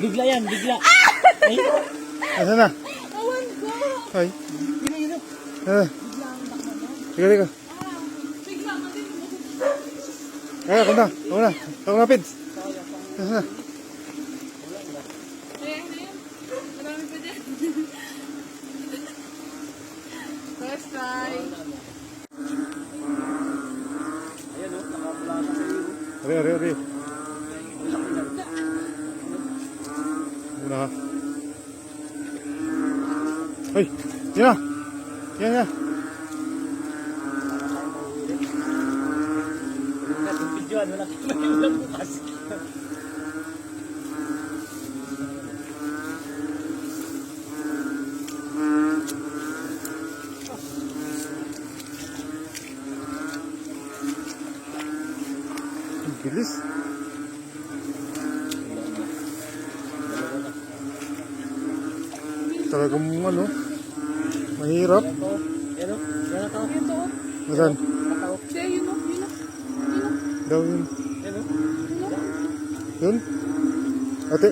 bigla yan, bigla. Ay, Asa na? Awan ko. Ay. yun na, yun na. Ah. Teka, teka. Bigla ka din. Kaya, ako na. Ako na. Ako na, Pids. Asa na? Ayan na yan. Marami pa dyan. First try. Ayan o, nakapula ka sa iyo. Ari, ari, ari. Ha. Ay, yan na. Yan na. Videoan, bilis. Siya, yun o. Yun o. Daw yun. Yun? Ate,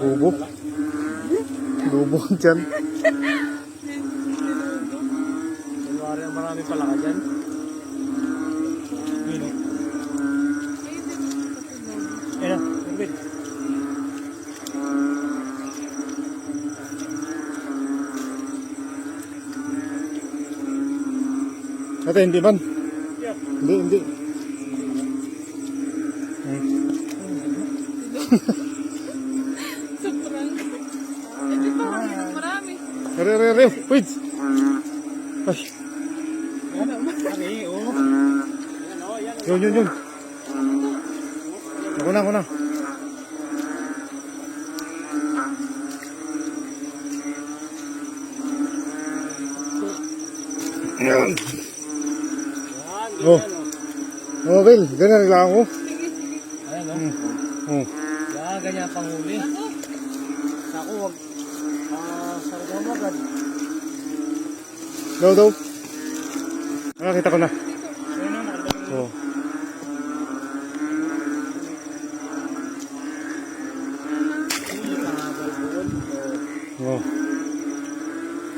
bubo. Bubo ang tiyan. Marami pala ka dyan. Ate, hindi man. Yeah. Hindi, hindi. Hmm. Sobrang. Eh, di ba? Marami. Ari, ari, ari. Wait. Ay, Yan o, Ari, o. Ayan o, yan o. yun, yun, yun. Ako na, ako na. Yan. Oh. Oh, Bill, ganyan lang ako. Ayan o. Hmm. Oh. Yan, ganyan pang huli. Ako. Wag. Ah, sarga mo agad. Daw, daw. Ko na. O, nakalagay. Oh. Hindi ka nga balbuon. O. Oh.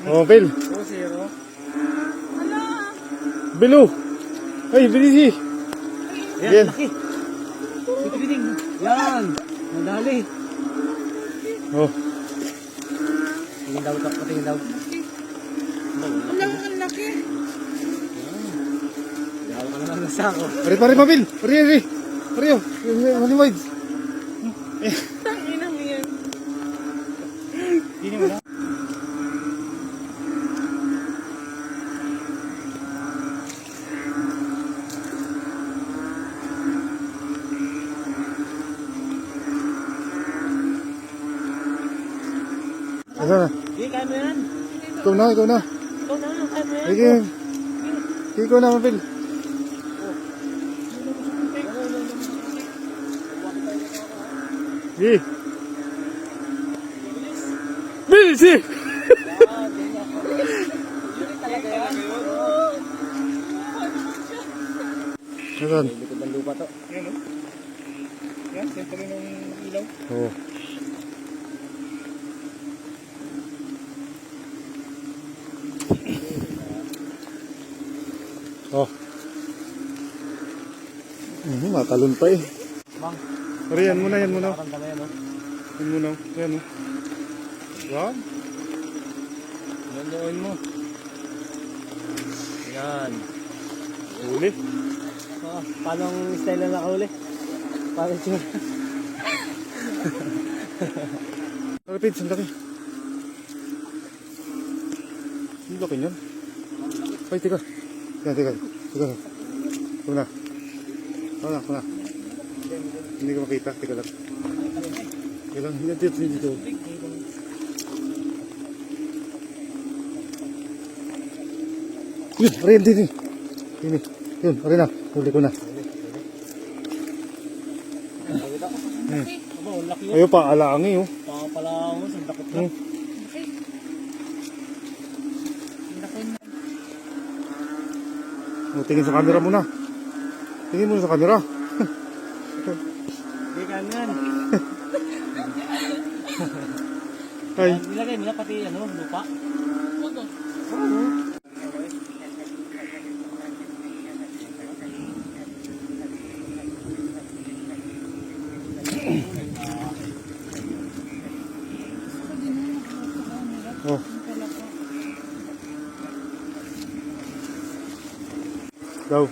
Oh, Bill. O, zero. Hala. Bilu. Ay, bilisi. Ayan, Yan. laki. Pipiting. Yan. Madali. Oh. Tingin daw, tak, patingin daw. Hala, ang laki. Yawa ka naman ng sako. Pare, pare, Bill. Pare, pare. Pare, oh. Honey Whites. Tangina mo yan. Hindi mo na. Asa na? Hindi, kaya mo yan. Ikaw na, ikaw na. Ikaw na, kaya mo yan. Sige. Sige, ikaw na, Bill. Sige. Bilisi. Nasaan? Likod ng lupa to. Yan, no? Yan, sentro ng ilaw. Oo. Oh. Mhm, matalon pa eh. Mang, Pero yan muna, yan muna. dami yan, no? Yan muna. Yan oh. Yan. Nandoon mo. Yan. Uli. Ah, paano ang style na nakahuli? Paano tsura? Rapid, sandali. Ang laki niyan. Ay, teka. Yan, teka. Teka lang. Ito na. Ito na, ito na. Hindi ko makita. Teka lang. Teka lang. Yan, dito, dito. Yun, rin, din. Yun, yun, rin na. Huli ko na. Aba, ang laki yun. Ayaw pa, alaangi oh. Baka pala ako, sandakot na. Hmm. Oh, tingin sa camera muna. Tingin muna sa camera. Hindi ka yan. Ay, Nilagay na pati ano, lupa. Oh. oh. Go.